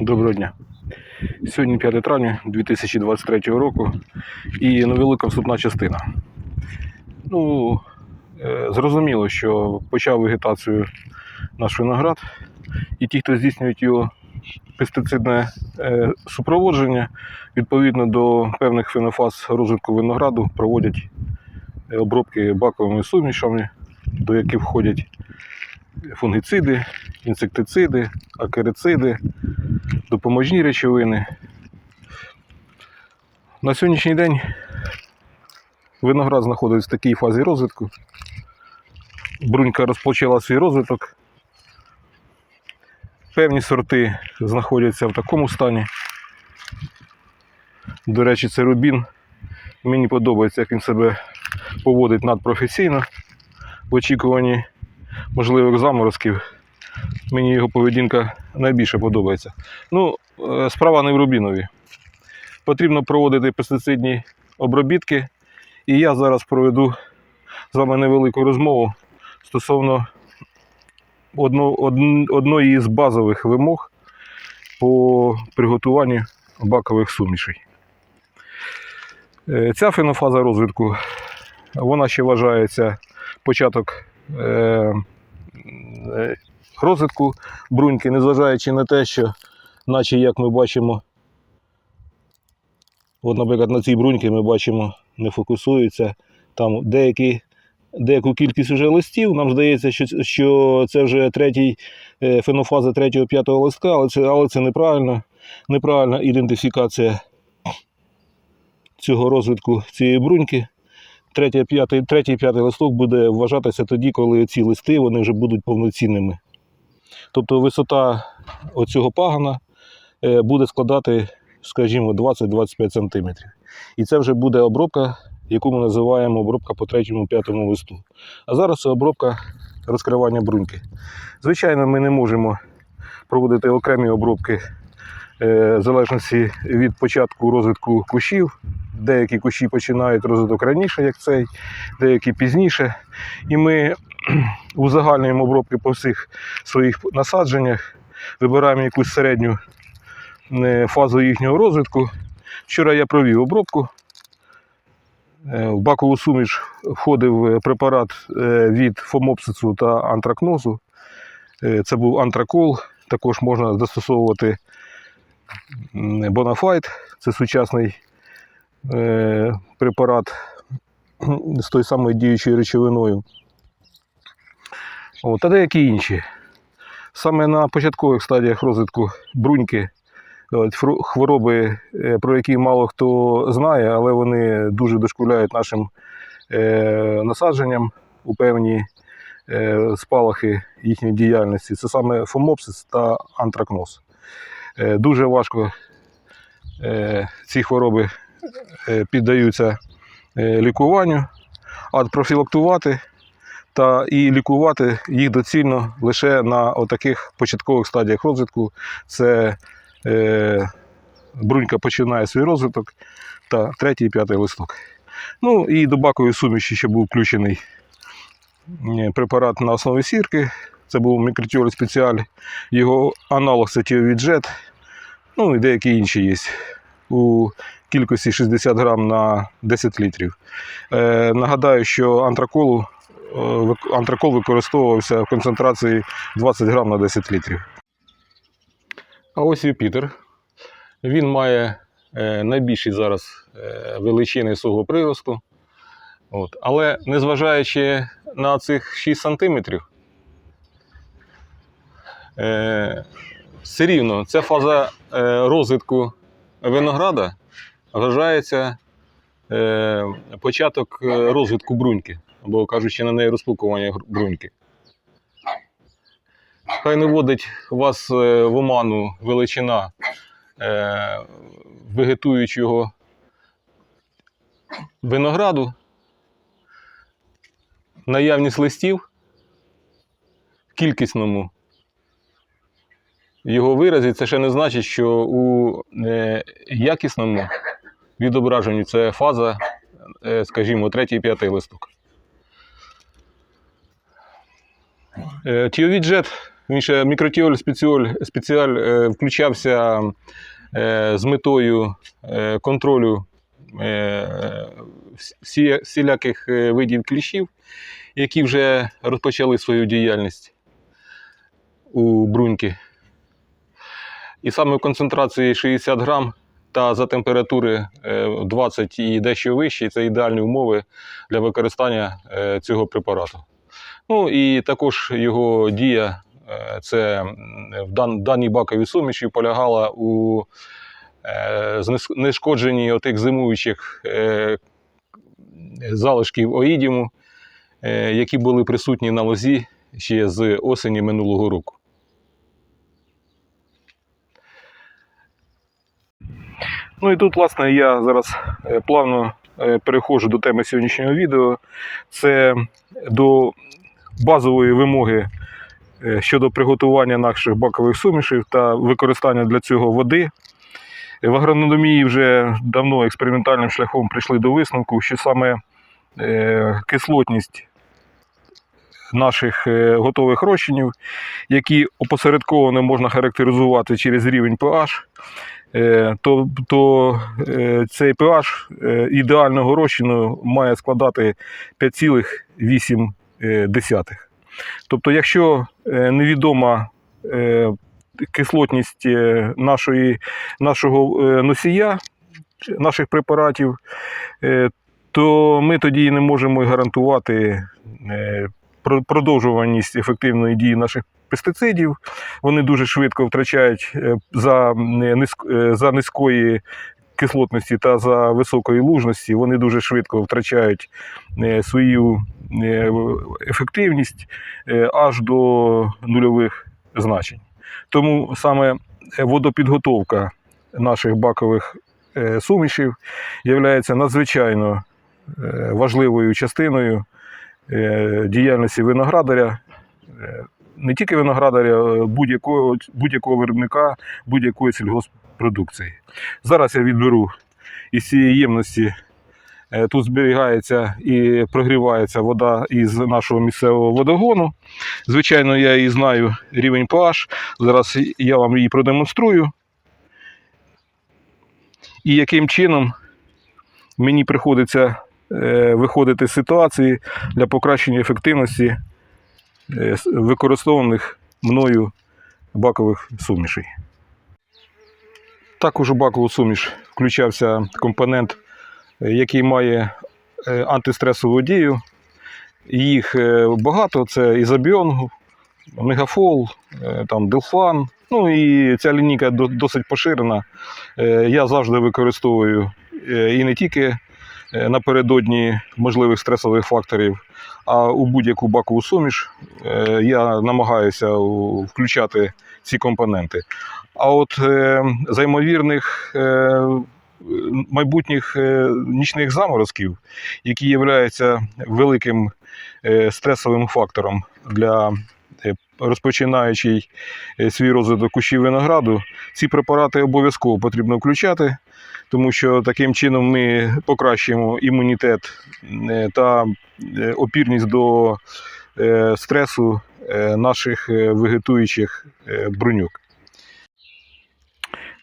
Доброго дня. Сьогодні 5 травня 2023 року і невелика вступна частина. Ну, е, зрозуміло, що почав вегетацію наш виноград, і ті, хто здійснюють його пестицидне е, супроводження, відповідно до певних фенофаз розвитку винограду, проводять е, обробки баковими сумішами, до яких входять фунгіциди, інсектициди, акерициди, допоможні речовини. На сьогоднішній день виноград знаходиться в такій фазі розвитку. Брунька розпочала свій розвиток. Певні сорти знаходяться в такому стані. До речі, це рубін. Мені подобається, як він себе поводить надпрофесійно в очікуванні можливих заморозків. Мені його поведінка найбільше подобається. Ну, е, справа не в Рубінові. Потрібно проводити пестицидні обробітки. І я зараз проведу з вами невелику розмову стосовно одно, одн- одної з базових вимог по приготуванню бакових сумішей. Е, Ця фенофаза розвитку, вона ще вважається початок е, розвитку бруньки, незважаючи на те, що, наче як ми бачимо, от, наприклад, на цій бруньці ми бачимо, не фокусується там деякі, деяку кількість вже листів. Нам здається, що, що це вже третій е, фенофаза третього п'ятого листка, але це, але це неправильно, неправильна ідентифікація цього розвитку цієї бруньки. Третій, п'ятий, третій, п'ятий листок буде вважатися тоді, коли ці листи вони вже будуть повноцінними. Тобто висота оцього пагана е, буде складати, скажімо, 20-25 см. І це вже буде обробка, яку ми називаємо обробка по третьому п'ятому листу. А зараз це обробка розкривання бруньки. Звичайно, ми не можемо проводити окремі обробки е, в залежності від початку розвитку кущів. Деякі кущі починають розвиток раніше, як цей, деякі пізніше. І ми узагальнюємо обробки по всіх своїх насадженнях, вибираємо якусь середню е, фазу їхнього розвитку. Вчора я провів обробку. Е, В бакову суміш входив е, препарат від фомопсису та антракнозу. Це був антракол. Також можна застосовувати бонафайт. Це сучасний препарат з тою самою діючою речовиною. От, та деякі інші. Саме на початкових стадіях розвитку бруньки хвороби, е, про які мало хто знає, але вони дуже дошкуляють нашим е, насадженням у певні е, спалахи їхньої діяльності. Це саме фомопсис та антракноз. Е, дуже важко е, ці хвороби е, піддаються е, лікуванню, а профілактувати та і лікувати їх доцільно лише на отаких початкових стадіях розвитку. Це е, брунька починає свій розвиток та третій і п'ятий листок. Ну і до бакової суміші ще був включений е, препарат на основі сірки. Це був мікротіоль спеціаль. Його аналог це тіовіджет. Ну і деякі інші є. У кількості 60 грам на 10 літрів. Е, нагадаю, що антраколу антракол використовувався в концентрації 20 грам на 10 літрів. А ось Юпітер. Він має е, найбільші зараз е, величини свого приросту. От. Але незважаючи на цих 6 сантиметрів, е, все рівно ця фаза е, розвитку винограда вважається е, початок е, розвитку бруньки, або кажучи на неї розпукування бруньки. Хай не вводить вас е, в оману величина е, вегетуючого винограду, наявність листів в кількісному його виразі, це ще не значить, що у е, якісному відображенні це фаза, скажімо, третій п'ятий листок. Е, Тіовіджет Він мікротіоль спеціаль, спеціаль е, включався е, з метою е, контролю е, всіляких е, видів кліщів, які вже розпочали свою діяльність у бруньки. І саме в концентрації 60 грам та за температури е, 20 і дещо вищі це ідеальні умови для використання е, цього препарату. Ну і також його дія е, це в дан- даній баковій суміші полягала у е, знешкодженні отих зимуючих е, залишків оїдіму, які були присутні на лозі ще з осені минулого року. Ну і тут, власне, я зараз плавно переходжу до теми сьогоднішнього відео. Це до базової вимоги е, щодо приготування наших бакових сумішів та використання для цього води. В агрономії вже давно експериментальним шляхом прийшли до висновку, що саме е, кислотність наших е, готових розчинів, які опосередковано можна характеризувати через рівень pH, е, то, то е, цей pH е, ідеального розчину має складати 5,8. Тобто, якщо е, невідома е, кислотність е, нашої, нашого е, носія, наших препаратів, е, то ми тоді не можемо гарантувати е, продовжуваність ефективної дії наших пестицидів. Вони дуже швидко втрачають е, е, за низької кислотності та за високої лужності, вони дуже швидко втрачають е, свою е, ефективність е, аж до нульових значень. Тому саме водопідготовка наших бакових сумішів є надзвичайно важливою частиною діяльності виноградаря, не тільки виноградаря, будь-якого, будь-якого виробника будь-якої сільгоспродукції. Зараз я відберу із цієї ємності. е, Тут зберігається і прогрівається вода із нашого місцевого водогону. Звичайно, я її знаю рівень pH. Зараз я вам її продемонструю. І яким чином мені приходиться е, виходити з ситуації для покращення ефективності е, використовуваних мною бакових сумішей. Також у бакову суміш включався компонент, е, який має е, антистресову дію. Їх е, багато: це ізобіон, мегафол, там Делфан. Ну і ця лінійка досить поширена. Я завжди використовую і не тільки напередодні можливих стресових факторів, а у будь-яку бакову суміш е, я намагаюся включати ці компоненти. А от е, за ймовірних е, майбутніх нічних заморозків, які являються великим стресовим фактором для розпочинаючий свій розвиток кущів винограду, ці препарати обов'язково потрібно включати, тому що таким чином ми покращуємо імунітет е, та е, опірність до е, стресу наших вегетуючих бруньок.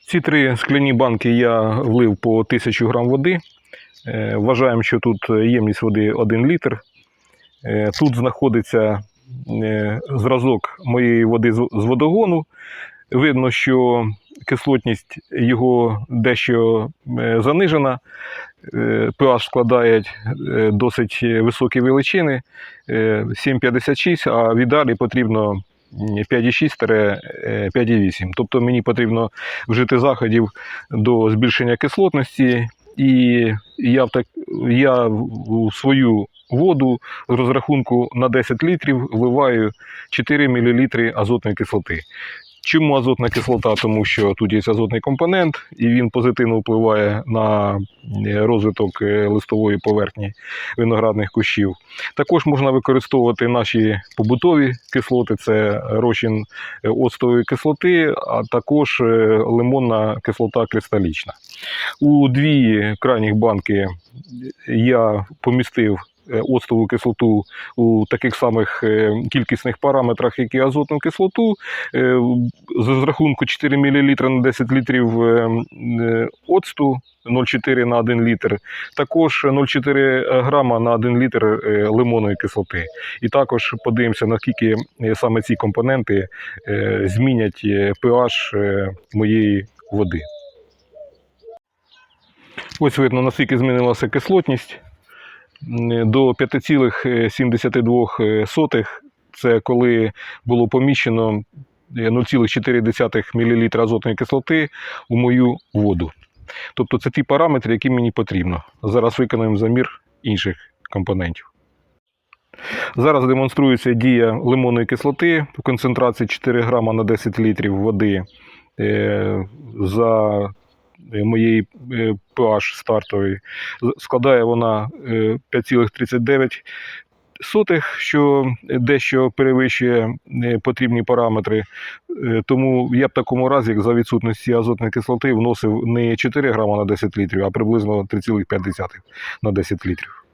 Ці три скляні банки я влив по 1000 грам води. Вважаємо, що тут ємність води 1 літр. Тут знаходиться зразок моєї води з водогону. Видно, що кислотність його дещо е, занижена. Е, pH складає е, досить високі величини е, 7,56, а в ідеалі потрібно м, 5,6-5,8. Тобто мені потрібно вжити заходів до збільшення кислотності, і я, так, я в свою воду з розрахунку на 10 літрів вливаю 4 мл азотної кислоти. Чому азотна кислота? Тому що тут є азотний компонент, і він позитивно впливає на е, розвиток е, листової поверхні виноградних кущів. Також можна використовувати наші побутові кислоти, це розчин е, оцтової кислоти, а також лимонна кислота кристалічна. У дві крайніх банки я помістив оцтову кислоту у таких самих е, кількісних параметрах, як і азотну кислоту. Е, З розрахунку 4 мл на 10 літрів е, е, оцту 0,4 на 1 літр, також 0,4 грама на 1 літр е, лимонної кислоти. І також подивимося, наскільки е, саме ці компоненти е, змінять е, pH е, моєї води. Ось видно, наскільки змінилася кислотність до 5,72. Це коли було поміщено е, 0,4 мл азотної кислоти у мою воду. Тобто це ті параметри, які мені потрібно. Зараз виконаємо замір інших компонентів. Зараз демонструється дія лимонної кислоти в концентрації 4 грама на 10 літрів води е, за е, моєї е, pH стартової. Складає вона е, 5,39, що дещо перевищує е, потрібні параметри. Е, Тому я б такому разі, як за відсутності азотної кислоти, вносив не 4 грама на 10 літрів, а приблизно 3,5 на 10 літрів.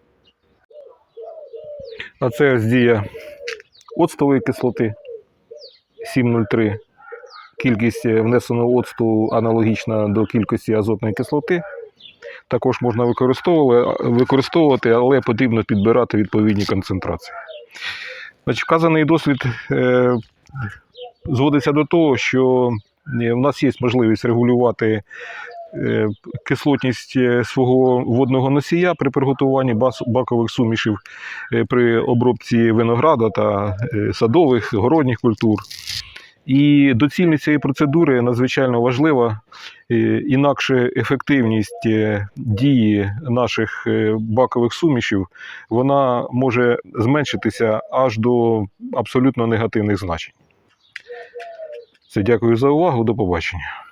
А це ось дія оцтової кислоти 7,03. Кількість е, внесеного оцту аналогічна до кількості азотної кислоти. Також можна використовувати, але потрібно підбирати відповідні концентрації. Значить, вказаний досвід е, зводиться до того, що е, в нас є можливість регулювати кислотність свого водного носія при приготуванні бакових сумішів при обробці винограда та садових, городніх культур. І доцільність цієї процедури надзвичайно важлива, Е, інакше ефективність е, дії наших е, бакових сумішів вона може зменшитися аж до абсолютно негативних значень. Це дякую за увагу. До побачення.